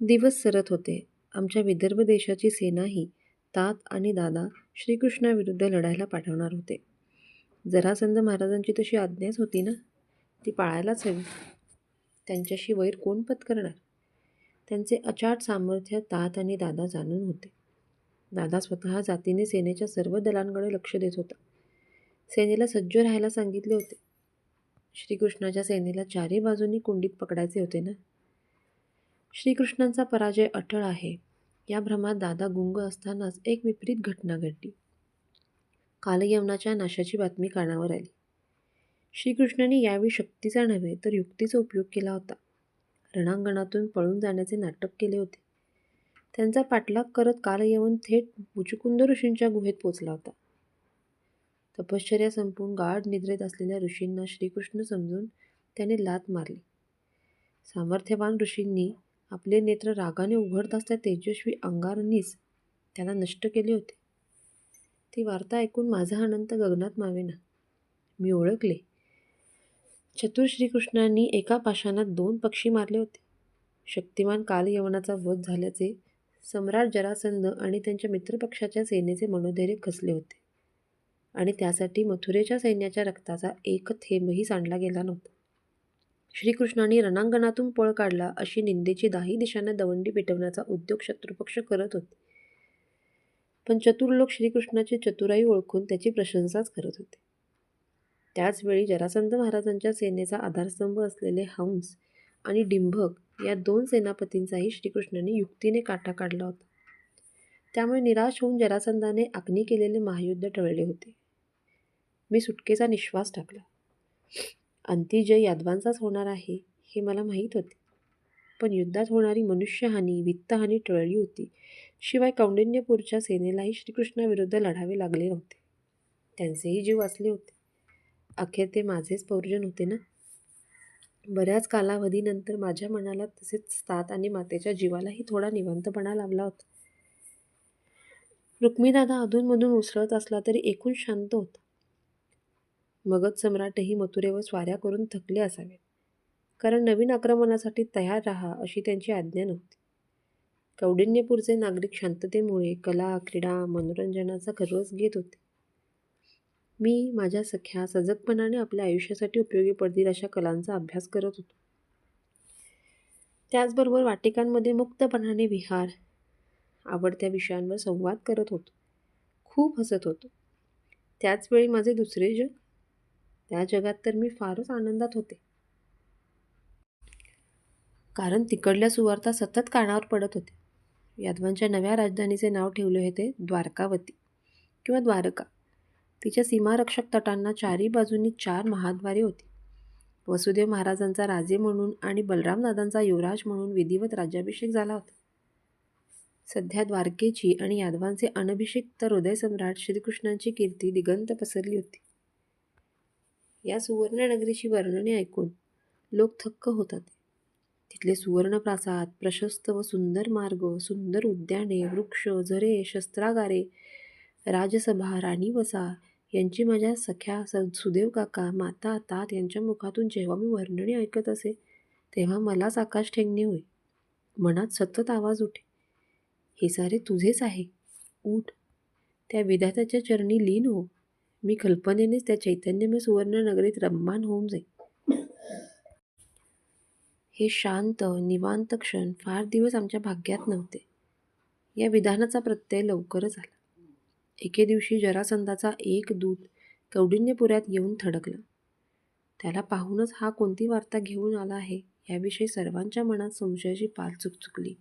दिवस सरत होते. आमच्या विदर्भ देशाची सेनाही तात आणि दादा श्रीकृष्णाविरुद्ध लढायला पाठवणार होते. जरासंध महाराजांची तशी आज्ञाच होती ना? ती पाळायलाच हवी. त्यांच्याशी वैर कोण पत्करणार? त्यांचे अचाट सामर्थ्य तात आणि दादा जाणून होते. दादा स्वतः जातीने सेनेच्या सर्व दलांकडे लक्ष देत होता. सेनेला सज्ज राहायला सांगितले होते. श्रीकृष्णाच्या सेनेला चारही बाजूंनी कुंडीत पकडायचे होते ना? श्रीकृष्णांचा पराजय अटळ आहे. या भ्रमात दादा गुंग असतानाच एक विपरीत घटना घडली. कालयवनाच्या नाशाची बातमी कानावर आली. श्रीकृष्णाने यावेळी शक्तीचा नव्हे तर युक्तीचा उपयोग केला होता. रणांगणातून पळून जाण्याचे नाटक केले होते. त्यांचा पाठलाग करत कालयवन थेट मुचुकुंद ऋषींच्या गुहेत पोचला होता. तपश्चर्या संपून गाढ निद्रेत असलेल्या ऋषींना श्रीकृष्ण समजून त्याने लात मारली. सामर्थ्यवान ऋषींनी आपले नेत्र रागाने उघडताच त्या तेजस्वी अंगारनीच त्याला नष्ट केले होते. ती वार्ता ऐकून माझा अनंत गगनात मावेना. मी ओळखले. चतुर श्रीकृष्णांनी एका पाषाणात दोन पक्षी मारले होते. शक्तिमान कालयवनाचा वध झाल्याचे सम्राट जरासंध आणि त्यांच्या मित्रपक्षाच्या सेनेचे मनोधैर्य खचले होते. आणि त्यासाठी मथुरेच्या सैन्याच्या रक्ताचा एक थेंबही सांडला गेला नव्हता. श्रीकृष्णाने रणांगणातून पळ काढला अशी निंदेची दाही दिशांना दवंडी पेटवण्याचा उद्योग शत्रुपक्ष करत होते. पण चतुर लोक श्रीकृष्णाची चतुराई ओळखून त्याची प्रशंसाच करत होते. त्याचवेळी जरासंध महाराजांच्या सेनेचा आधारस्तंभ असलेले हंस आणि डिंभक या दोन सेनापतींचाही श्रीकृष्णाने युक्तीने काटा काढला होता. त्यामुळे निराश होऊन जरासंधाने अग्नी केलेले महायुद्ध टळले होते. मी सुटकेचा निश्वास टाकला. अंतिजय यादवांचाच होणार आहे हे मला माहीत होते. पण युद्धात होणारी मनुष्यहानी वित्तहानी टळली होती. शिवाय कौंडिन्यपूरच्या सेनेलाही श्रीकृष्णाविरुद्ध लढावे लागले नव्हते. त्यांचेही जीव वाचले होते. अखेर ते माझेच पौर्जन होते ना? बऱ्याच कालावधीनंतर माझ्या मनाला तसेच तात आणि मातेच्या जीवालाही थोडा निवांतपणा लाभला होता. रुक्मिदादा अधूनमधून उसळत असला तरी एकूण शांत होता. मगध सम्राटही मथुरेवर स्वाऱ्या करून थकले असावेत कारण नवीन आक्रमणासाठी तयार राहा अशी त्यांची आज्ञा नव्हती. कौडिन्यपूरचे नागरिक शांततेमुळे कला क्रीडा मनोरंजनाचा खर्वस घेत होते. मी माझ्या सख्या सजगपणाने आपल्या आयुष्यासाठी उपयोगी पडतील अशा कलांचा अभ्यास करत होतो. त्याचबरोबर वाटिकांमध्ये मुक्तपणाने विहार आवडत्या विषयांवर संवाद करत होतो. खूप हसत होतो. त्याचवेळी माझे दुसरे जग त्या जगात तर मी फारच आनंदात होते. कारण तिकडल्या सुवार्ता सतत कानावर पडत होते यादवांच्या नव्या राजधानीचे नाव ठेवले होते द्वारकावती किंवा द्वारका. तिच्या सीमारक्षक तटांना चारी बाजूंनी चार महाद्वारे होती. वसुदेव महाराजांचा राजे म्हणून आणि बलरामदादांचा युवराज म्हणून विधिवत राज्याभिषेक झाला होता. सध्या द्वारकेची आणि यादवांचे अनभिषिक्त हृदयसम्राट श्रीकृष्णांची कीर्ती दिगंत पसरली होती. या सुवर्णनगरीची वर्णने ऐकून लोक थक्क होतात. तिथले सुवर्णप्रासाद प्रशस्त व सुंदर मार्ग सुंदर उद्याने वृक्ष झरे शस्त्रागारे राजसभा राणीवसा यांची माझ्या सख्या स सुदेव काका माता तात यांच्या मुखातून जेव्हा मी वर्णने ऐकत असे तेव्हा मलाच आकाश ठेंगणे होई मनात सतत आवाज उठे. हे सारे तुझेच आहे. उठ. त्या विधात्याच्या चरणी लीन हो. मी कल्पनेनेच त्या चैतन्यमय सुवर्णनगरीत रममान रम्मान होऊन जाईल हे शांत निवांत क्षण फार दिवस आमच्या भाग्यात नव्हते. या विधानाचा प्रत्यय लवकरच आला एके दिवशी जरासंधाचा एक दूत कौडिन्यपुऱ्यात येऊन थडकला. त्याला पाहूनच हा कोणती वार्ता घेऊन आला आहे याविषयी सर्वांच्या मनात संशयाची पाल चुकचुकली.